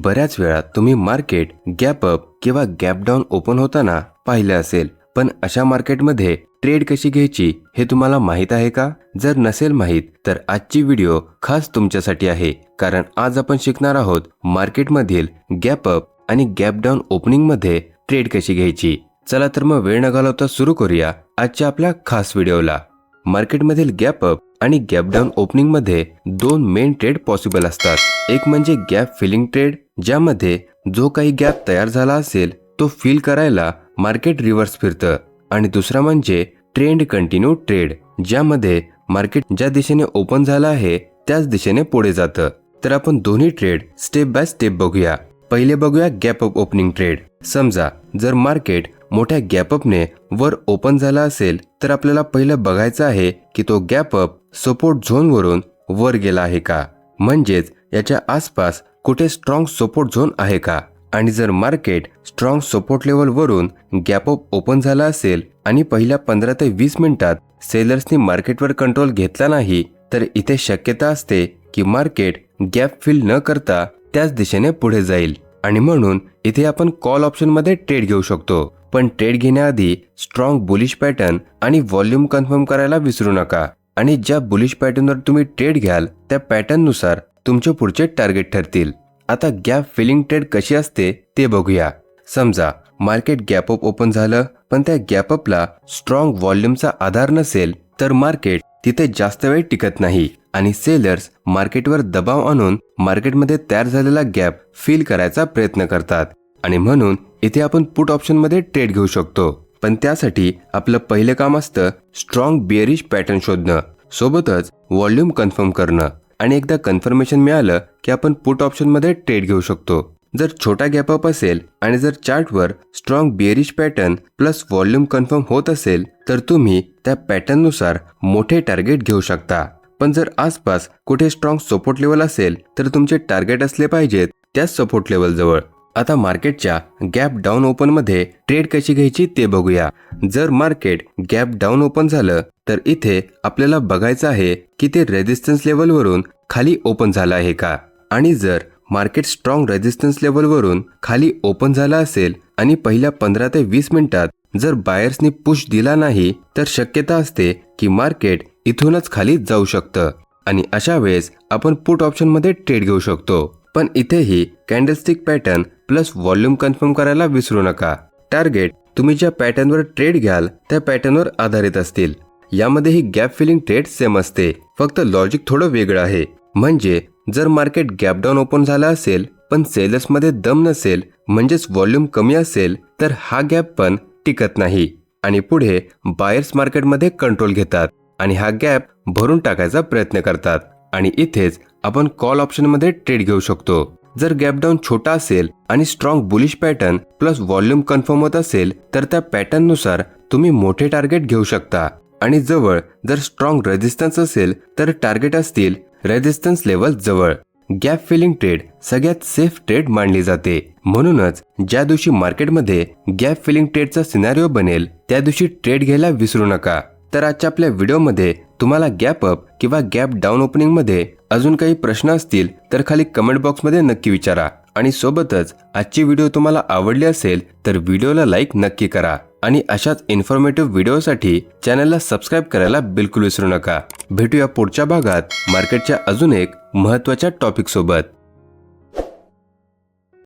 बऱ्याच वेळा तुम्ही मार्केट गॅप अप किंवा गॅप डाऊन ओपन होताना पाहिलं असेल. पण अशा मार्केटमध्ये ट्रेड कशी घ्यायची हे तुम्हाला माहीत आहे का? जर नसेल माहीत तर आजची व्हिडिओ खास तुमच्यासाठी आहे. कारण आज आपण शिकणार आहोत मार्केटमधील गॅप अप आणि गॅप डाऊन ओपनिंगमध्ये ट्रेड कशी घ्यायची. चला तर मग वेळ न घालवता सुरू करूया आजच्या आपल्या खास व्हिडिओला. मार्केटमधील गॅप अप आणि गॅप डाऊन ओपनिंगमध्ये दोन मेन ट्रेड पॉसिबल असतात. एक म्हणजे गॅप फिलिंग ट्रेड ज्यामध्ये जो काही गॅप तयार झाला असेल तो फिल करायला मार्केट रिव्हर्स फिरतं. आणि दुसरा म्हणजे ट्रेंड कंटिन्यू ट्रेड ज्यामध्ये मार्केट ज्या दिशेने ओपन झालं आहे त्याच दिशेने पुढे जातं. तर आपण दोन्ही ट्रेड स्टेप बाय स्टेप बघूया. पहिले बघूया गॅप अप ओपनिंग ट्रेड. समजा जर मार्केट मोठ्या गॅप अपने वर ओपन झाला असेल तर आपल्याला पहिलं बघायचं आहे की तो गॅप अप सपोर्ट झोनवरून वर गेला आहे का? म्हणजेच याच्या आसपास कुठे स्ट्रॉंग सपोर्ट झोन आहे का? आणि जर मार्केट स्ट्रॉंग सपोर्ट लेवल वरून गॅप अप ओपन झाला असेल आणि पहिल्या पंधरा ते वीस मिनिटात सेलर्सनी मार्केटवर कंट्रोल घेतला नाही तर इथे शक्यता असते की मार्केट गॅप फिल न करता त्याच दिशेने पुढे जाईल. आणि म्हणून इथे आपण कॉल ऑप्शनमध्ये ट्रेड घेऊ शकतो. पण ट्रेड घेण्याआधी स्ट्रॉंग बुलिश पॅटर्न आणि व्हॉल्यूम कन्फर्म करायला विसरू नका. आणि ज्या बुलिश पॅटर्नवर तुम्ही ट्रेड घ्याल त्या पॅटर्ननुसार तुमचे पुढचे टार्गेट ठरतील. आता गॅप फिलिंग ट्रेड कशी असते ते बघूया. समजा मार्केट गॅप अप ओपन झालं पण त्या गॅप अपला स्ट्रॉंग व्हॉल्यूमचा आधार नसेल तर मार्केट तिथे जास्त वेळ टिकत नाही. आणि सेलर्स मार्केटवर दबाव आणून मार्केटमध्ये तयार झालेला गॅप फिल करायचा प्रयत्न करतात. आणि म्हणून इथे आपण पुट ऑप्शनमध्ये ट्रेड घेऊ शकतो. पण त्यासाठी आपलं पहिलं काम असतं स्ट्रॉंग बिअरिश पॅटर्न शोधणं. सोबतच व्हॉल्यूम कन्फर्म करणं. आणि एकदा कन्फर्मेशन मिळालं की आपण पुट ऑप्शनमध्ये ट्रेड घेऊ शकतो. जर छोटा गॅप अप असेल आणि जर चार्टवर strong bearish pattern plus volume confirm होत असेल तर तुम्ही त्या पॅटर्ननुसार मोठे टार्गेट घेऊ शकता. पण जर आसपास कुठे स्ट्रॉंग सपोर्ट लेवल असेल तर तुमचे टार्गेट असले पाहिजेत त्याच सपोर्ट लेवल जवळ. आता मार्केटच्या गॅप डाऊन ओपनमध्ये ट्रेड कशी घ्यायची ते बघूया. जर मार्केट गॅप डाऊन ओपन झालं तर इथे आपल्याला बघायचं आहे की ते रेजिस्टन्स लेवलवरून खाली ओपन झालं आहे का? आणि जर मार्केट स्ट्रॉंग रेजिस्टन्स लेवलवरून खाली ओपन झाला असेल आणि पहिल्या पंधरा ते वीस मिनिटात जर बायर्सनी पुश दिला नाही तर शक्यता असते की मार्केट इथूनच खाली जाऊ शकतं. आणि अशा वेळेस आपण पुट ऑप्शनमध्ये ट्रेड घेऊ शकतो. पण इथेही candlestick pattern plus volume confirm करायला विसरू नका. टार्गेट तुम्ही ज्या पॅटर्नवर ट्रेड घ्याल त्या पॅटर्नवर आधारित असतील. यामध्ये ही गॅप फिलिंग ट्रेड सेम असते. फक्त लॉजिक थोडं वेगळं आहे. म्हणजे जर मार्केट गॅप डाऊन ओपन झाला असेल पण सेलर्समध्ये दम नसेल म्हणजेच व्हॉल्यूम कमी असेल तर हा गॅप पण टिकत नाही. आणि पुढे बायर्स मार्केटमध्ये कंट्रोल घेतात. आणि हा गॅप भरून टाकायचा प्रयत्न करतात. आणि इथेच आपण कॉल ऑप्शनमध्ये ट्रेड घेऊ शकतो. जर गॅप डाऊन छोटा असेल आणि strong bullish pattern plus volume confirm होत असेल तर त्या पॅटर्ननुसार तुम्ही मोठे टार्गेट घेऊ शकता. आणि जवळ जर स्ट्रॉंग रेजिस्टन्स असेल तर टार्गेट असतील रेजिस्टन्स लेवल जवळ. गॅप फिलिंग ट्रेड सगळ्यात सेफ ट्रेड मानली जाते. म्हणूनच ज्या दिवशी मार्केटमध्ये गॅप फिलिंग ट्रेडचा सिनारिओ बनेल त्या दिवशी ट्रेड घ्यायला विसरू नका. तर आजच्या आपल्या व्हिडिओमध्ये तुम्हाला गॅप अप किंवा गॅप डाऊन ओपनिंगमध्ये अजून काही प्रश्न असतील तर खाली कमेंट बॉक्समध्ये नक्की विचारा. आणि सोबतच आजची व्हिडिओ तुम्हाला आवडली असेल तर व्हिडिओला लाईक नक्की करा. आणि अशाच इन्फॉर्मेटिव्ह व्हिडिओसाठी चॅनलला सबस्क्राईब करायला बिलकुल विसरू नका. भेटूया पुढच्या भागात मार्केटच्या अजून एक महत्त्वाच्या टॉपिकसोबत